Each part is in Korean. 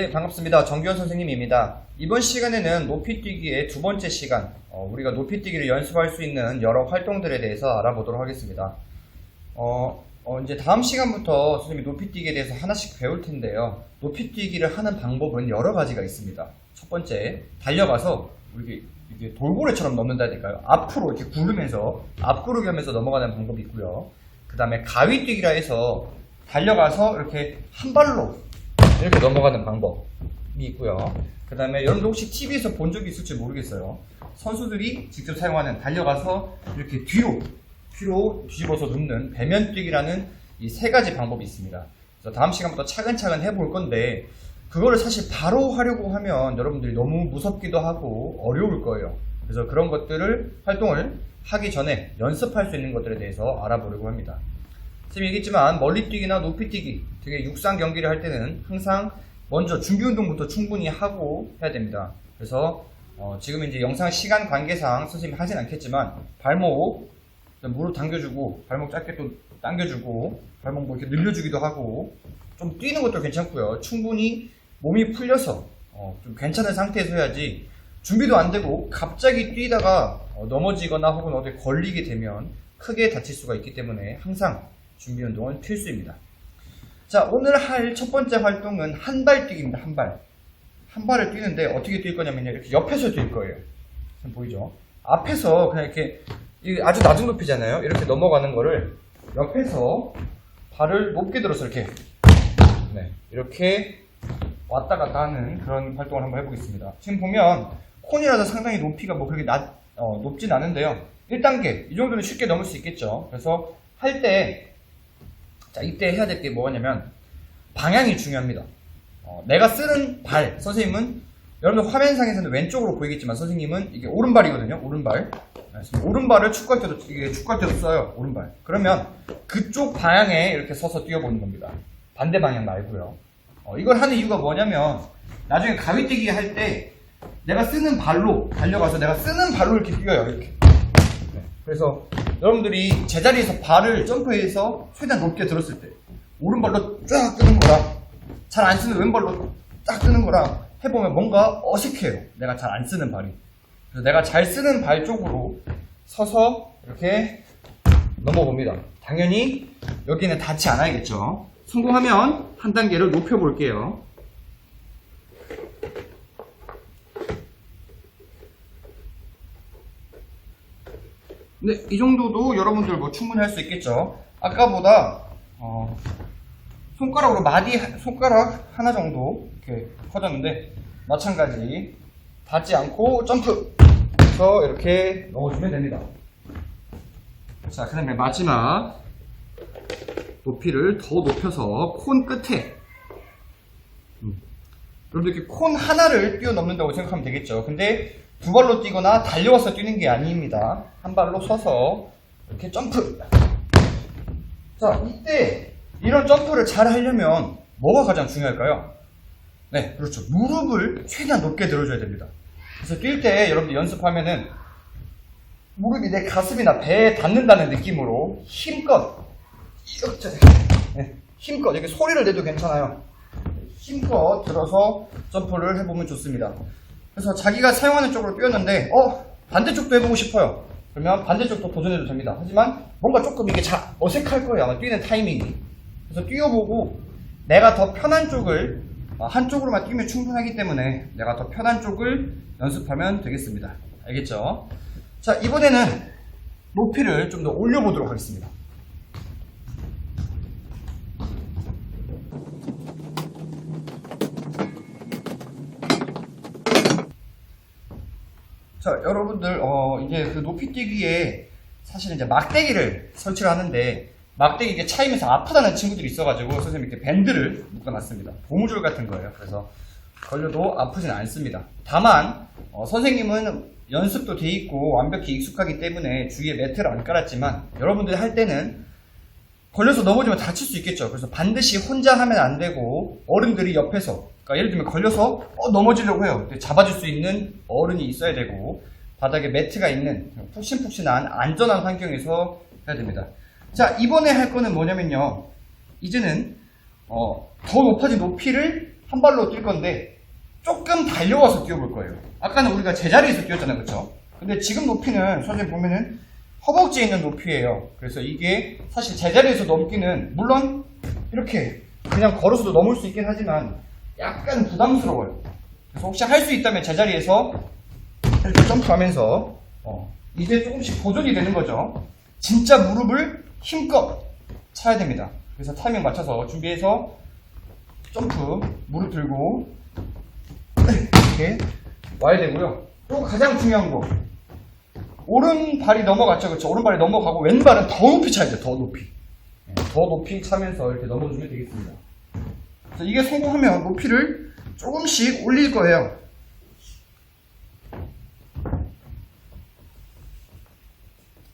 네, 반갑습니다. 정규현 선생님입니다. 이번 시간에는 높이뛰기의 두 번째 시간, 어, 우리가 높이뛰기를 연습할 수 있는 여러 활동들에 대해서 알아보도록 하겠습니다. 어, 어, 이제 다음 시간부터 선생님이 높이뛰기에 대해서 하나씩 배울 텐데요. 높이뛰기를 하는 방법은 여러 가지가 있습니다. 첫 번째, 달려가서 이렇게, 이게 돌고래처럼 넘는다 될까요? 앞으로 이렇게 구르면서, 앞구르기 하면서 넘어가는 방법이 있고요. 그 다음에 가위뛰기라 해서 달려가서 이렇게 한 발로 이렇게 넘어가는 방법이 있고요. 그 다음에 여러분들 혹시 TV에서 본 적이 있을지 모르겠어요. 선수들이 직접 사용하는 달려가서 이렇게 뒤로, 뒤로 뒤집어서 눕는 배면 뛰기라는 이 세 가지 방법이 있습니다. 그래서 다음 시간부터 차근차근 해볼 건데, 그거를 사실 바로 하려고 하면 여러분들이 너무 무섭기도 하고 어려울 거예요. 그래서 그런 것들을, 활동을 하기 전에 연습할 수 있는 것들에 대해서 알아보려고 합니다. 지금 얘기했지만 멀리 뛰기나 높이 뛰기 되게 육상 경기를 할 때는 항상 먼저 준비 운동부터 충분히 하고 해야 됩니다. 그래서 어, 지금 이제 영상 시간 관계상 선생님이 하진 않겠지만 발목 무릎 당겨주고 발목 짧게 또 당겨주고 발목 뭐 이렇게 늘려주기도 하고 좀 뛰는 것도 괜찮고요. 충분히 몸이 풀려서 어, 좀 괜찮은 상태에서 해야지 준비도 안 되고 갑자기 뛰다가 어, 넘어지거나 혹은 어디 걸리게 되면 크게 다칠 수가 있기 때문에 항상 준비 운동은 필수입니다. 자, 오늘 할 첫 번째 활동은 한 발 뛰기입니다. 한 발. 한 발을 뛰는데 어떻게 뛸 거냐면요. 이렇게 옆에서 뛸 거예요. 보이죠? 앞에서 그냥 이렇게 이 아주 낮은 높이잖아요. 이렇게 넘어가는 거를 옆에서 발을 높게 들어서 이렇게 네, 이렇게 왔다 갔다 하는 그런 활동을 한번 해보겠습니다. 지금 보면 콘이라서 상당히 높이가 뭐 그렇게 낮, 어, 높진 않은데요. 1단계, 이 정도는 쉽게 넘을 수 있겠죠. 그래서 할 때, 자, 이때 해야 될 게 뭐냐면, 방향이 중요합니다. 어, 내가 쓰는 발, 선생님은, 여러분들 화면상에서는 왼쪽으로 보이겠지만, 선생님은 이게 오른발이거든요. 오른발. 오른발을 축구할 때도, 이게 축구할 때도 써요. 오른발. 그러면 그쪽 방향에 이렇게 서서 뛰어보는 겁니다. 반대 방향 말고요. 어, 이걸 하는 이유가 뭐냐면 나중에 가위뛰기 할 때 내가 쓰는 발로 달려가서 내가 쓰는 발로 이렇게 뛰어요 이렇게 네. 그래서 여러분들이 제자리에서 발을 점프해서 최대한 높게 들었을 때 오른발로 쫙 뜨는 거랑 잘 안 쓰는 왼발로 쫙 뜨는 거랑 해보면 뭔가 어색해요. 내가 잘 안 쓰는 발이. 그래서 내가 잘 쓰는 발 쪽으로 서서 이렇게 넘어봅니다. 당연히 여기는 닿지 않아야겠죠. 성공하면 한 단계를 높여볼게요. 네, 이 정도도 여러분들 뭐 충분히 할 수 있겠죠. 아까보다 어, 손가락으로 마디 하- 손가락 하나 정도 이렇게 커졌는데 마찬가지 닿지 않고 점프 해서 이렇게 넣어주면 됩니다. 자, 그 다음에 마지막 높이를 더 높여서 콘 끝에 음. 여러분들 이렇게 콘 하나를 뛰어넘는다고 생각하면 되겠죠. 근데 두 발로 뛰거나 달려와서 뛰는 게 아닙니다. 한 발로 서서 이렇게 점프. 자, 이때 이런 점프를 잘 하려면 뭐가 가장 중요할까요? 네, 그렇죠. 무릎을 최대한 높게 들어줘야 됩니다. 그래서 뛸 때 여러분들 연습하면은 무릎이 내 가슴이나 배에 닿는다는 느낌으로 힘껏 이렇게 네, 힘껏 이렇게 소리를 내도 괜찮아요. 힘껏 들어서 점프를 해보면 좋습니다. 그래서 자기가 사용하는 쪽으로 뛰었는데 어 반대쪽도 해보고 싶어요. 그러면 반대쪽도 도전해도 됩니다. 하지만 뭔가 조금 이게 자, 어색할 거예요. 아마 뛰는 타이밍이. 그래서 뛰어보고 내가 더 편한 쪽을 어, 한쪽으로만 뛰면 충분하기 때문에 내가 더 편한 쪽을 연습하면 되겠습니다. 알겠죠? 자 이번에는 높이를 좀 더 올려보도록 하겠습니다. 자, 여러분들, 어, 이제 그 높이뛰기에 사실은 이제 막대기를 설치를 하는데, 막대기 이게 차이면서 아프다는 친구들이 있어가지고, 선생님이 이렇게 밴드를 묶어놨습니다. 고무줄 같은 거예요. 그래서 걸려도 아프진 않습니다. 다만, 어, 선생님은 연습도 돼 있고 완벽히 익숙하기 때문에 주위에 매트를 안 깔았지만, 여러분들이 할 때는 걸려서 넘어지면 다칠 수 있겠죠. 그래서 반드시 혼자 하면 안 되고 어른들이 옆에서 그러니까 예를 들면 걸려서 어, 넘어지려고 해요. 잡아줄 수 있는 어른이 있어야 되고 바닥에 매트가 있는 푹신푹신한 안전한 환경에서 해야 됩니다. 자 이번에 할 거는 뭐냐면요. 이제는 어, 더 높아진 높이를 한 발로 뛸 건데 조금 달려와서 뛰어볼 거예요. 아까는 우리가 제자리에서 뛰었잖아요. 그쵸? 근데 지금 높이는 선생님 보면은 허벅지에 있는 높이예요. 그래서 이게 사실 제자리에서 넘기는 물론 이렇게 그냥 걸어서도 넘을 수 있긴 하지만 약간 부담스러워요. 그래서 혹시 할 수 있다면 제자리에서 이렇게 점프하면서 어, 이제 조금씩 보존이 되는 거죠. 진짜 무릎을 힘껏 차야 됩니다. 그래서 타이밍 맞춰서 준비해서 점프 무릎 들고 이렇게 와야 되고요. 또 가장 중요한 거 오른발이 넘어갔죠, 그렇죠? 오른발이 넘어가고 왼발은 더 높이 차야 돼요, 더 높이. 네, 더 높이 차면서 이렇게 넘어주면 되겠습니다. 이게 성공하면 높이를 조금씩 올릴 거예요.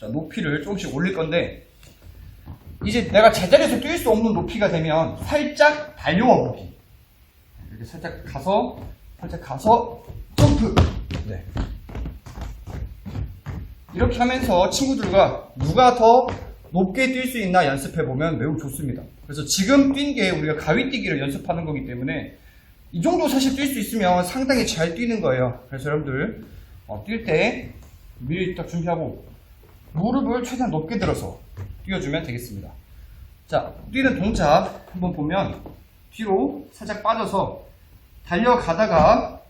자, 높이를 조금씩 올릴 건데, 이제 내가 제자리에서 뛸 수 없는 높이가 되면 살짝 달려와 보기. 이렇게 살짝 가서, 살짝 가서, 점프! 네. 이렇게 하면서 친구들과 누가 더 높게 뛸 수 있나 연습해 보면 매우 좋습니다. 그래서 지금 뛴 게 우리가 가위 뛰기를 연습하는 거기 때문에 이 정도 사실 뛸 수 있으면 상당히 잘 뛰는 거예요. 그래서 여러분들 어, 뛸때 미리 딱 준비하고 무릎을 최대한 높게 들어서 뛰어주면 되겠습니다. 자, 뛰는 동작 한번 보면 뒤로 살짝 빠져서 달려가다가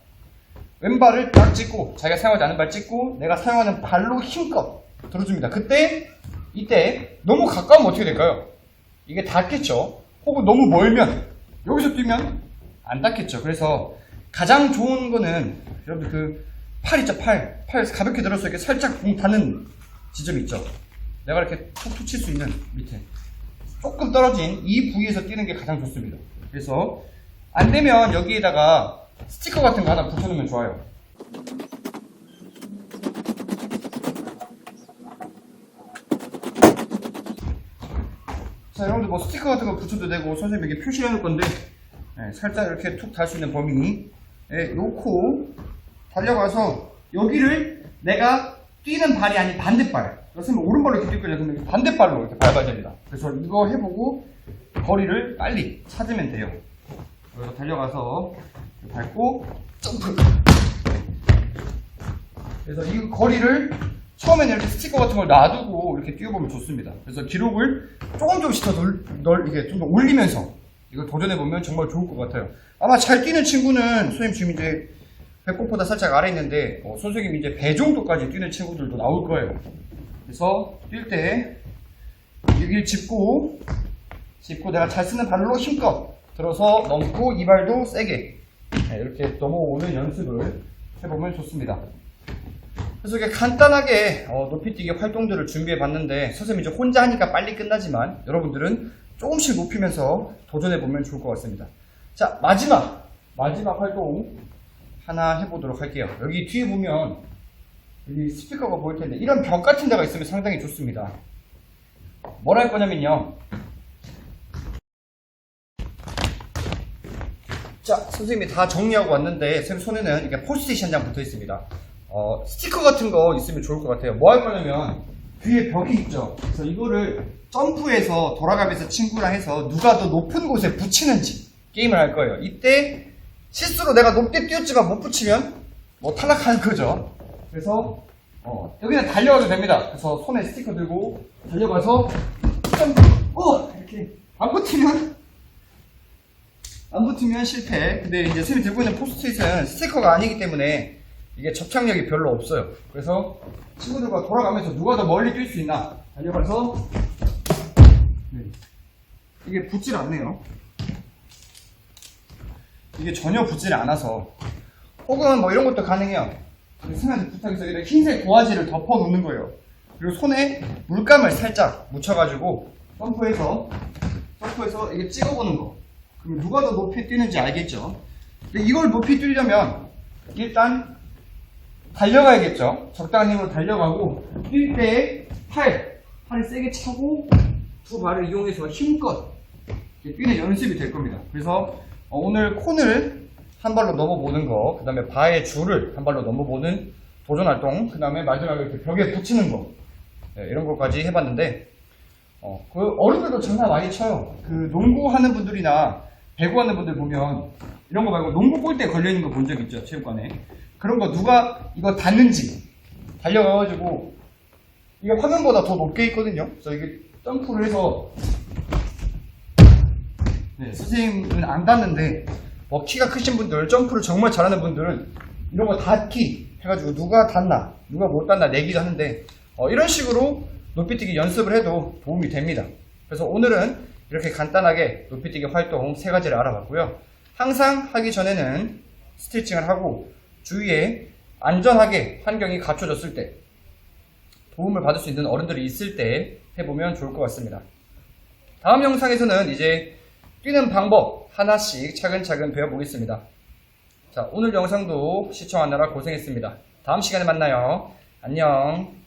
왼발을 딱 찍고 자기가 사용하지 않은 발 찍고 내가 사용하는 발로 힘껏 들어줍니다. 그때 이때 너무 가까우면 어떻게 될까요? 이게 닿겠죠. 혹은 너무 멀면 여기서 뛰면 안 닿겠죠. 그래서 가장 좋은 거는 여러분 그 팔 있죠 팔. 팔 가볍게 들어서 이렇게 살짝 공 닿는 지점 있죠. 내가 이렇게 툭툭 칠 수 있는 밑에 조금 떨어진 이 부위에서 뛰는 게 가장 좋습니다. 그래서 안 되면 여기에다가 스티커 같은 거 하나 붙여놓으면 좋아요. 자, 여러분들 뭐 스티커 같은 거 붙여도 되고 선생님 이렇게 표시해 놓을 건데 네, 살짝 이렇게 툭달수 있는 범위 에 놓고 달려가서 여기를 내가 뛰는 발이 아닌 반대발 선생님 오른발로 이렇게 뛸 거냐 그러면 반대발로 이렇게 밟아야 됩니다. 그래서 이거 해보고 거리를 빨리 찾으면 돼요. 그래서 달려가서 밟고 점프. 그래서 이 거리를 처음에는 이렇게 스티커 같은 걸 놔두고 이렇게 뛰어보면 좋습니다. 그래서 기록을 조금 조금씩 더 널, 널 이게 좀 더 올리면서 이걸 도전해 보면 정말 좋을 것 같아요. 아마 잘 뛰는 친구는 선생님 지금 이제 배꼽보다 살짝 아래 있는데 어, 선생님 이제 배 정도까지 뛰는 친구들도 나올 거예요. 그래서 뛸 때 여기를 짚고 짚고 내가 잘 쓰는 발로 힘껏 들어서 넘고 이 발도 세게 네, 이렇게 넘어오는 연습을 해보면 좋습니다. 그래서 이렇게 간단하게 어, 높이뛰기 활동들을 준비해 봤는데 선생님이 이제 혼자 하니까 빨리 끝나지만 여러분들은 조금씩 높이면서 도전해 보면 좋을 것 같습니다. 자 마지막 마지막 활동 하나 해보도록 할게요. 여기 뒤에 보면 여기 스피커가 보일 텐데 이런 벽 같은 데가 있으면 상당히 좋습니다. 뭘 할 거냐면요. 자, 선생님이 다 정리하고 왔는데 선생님 손에는 이렇게 포스트잇 한 장 붙어 있습니다. 어, 스티커 같은 거 있으면 좋을 것 같아요. 뭐 할 거냐면 뒤에 벽이 있죠. 그래서 이거를 점프해서 돌아가면서 친구랑 해서 누가 더 높은 곳에 붙이는지 게임을 할 거예요. 이때 실수로 내가 높게 뛰었지만 못 붙이면 뭐 탈락하는 거죠. 그래서 어, 여기는 달려가도 됩니다. 그래서 손에 스티커 들고 달려가서 점프, 어 이렇게 안 붙이면 안 붙으면 실패. 근데 이제 선생님이 들고 있는 포스트잇은 스티커가 아니기 때문에 이게 접착력이 별로 없어요. 그래서 친구들과 돌아가면서 누가 더 멀리 뛸 수 있나 달려가서 네. 이게 붙질 않네요. 이게 전혀 붙질 않아서 혹은 뭐 이런 것도 가능해요. 선생님한테 부탁해서 이렇게 흰색 도화지를 덮어 놓는 거예요. 그리고 손에 물감을 살짝 묻혀가지고 점프해서 점프해서 이게 찍어보는 거. 그럼 누가 더 높이 뛰는지 알겠죠? 근데 이걸 높이 뛰려면 일단 달려가야겠죠? 적당한 힘으로 달려가고 뛸때 팔, 팔을 세게 차고 두 발을 이용해서 힘껏 뛰는 연습이 될 겁니다. 그래서 어, 오늘 콘을 한 발로 넘어보는 거, 그 다음에 바의 줄을 한 발로 넘어보는 도전 활동, 그 다음에 마지막에 이렇게 벽에 붙이는 거, 네, 이런 것까지 해봤는데, 어, 그 어른들도 장난 많이 쳐요. 그 농구하는 분들이나 배구 하는 분들 보면 이런 거 말고 농구 골대 걸려 있는 거 본 적 있죠 체육관에 그런 거 누가 이거 닿는지 달려가가지고 이게 화면보다 더 높게 있거든요. 그래서 이게 점프를 해서 네, 선생님은 안 닿는데 뭐 키가 크신 분들 점프를 정말 잘하는 분들은 이런 거 닿기 해가지고 누가 닿나 누가 못 닿나 내기도 하는데 어, 이런 식으로 높이뛰기 연습을 해도 도움이 됩니다. 그래서 오늘은 이렇게 간단하게 높이뛰기 활동 세 가지를 알아봤고요. 항상 하기 전에는 스트레칭을 하고 주위에 안전하게 환경이 갖춰졌을 때 도움을 받을 수 있는 어른들이 있을 때 해보면 좋을 것 같습니다 다음 영상에서는 이제 뛰는 방법 하나씩 차근차근 배워보겠습니다. 자, 오늘 영상도 시청하느라 고생했습니다. 다음 시간에 만나요. 안녕.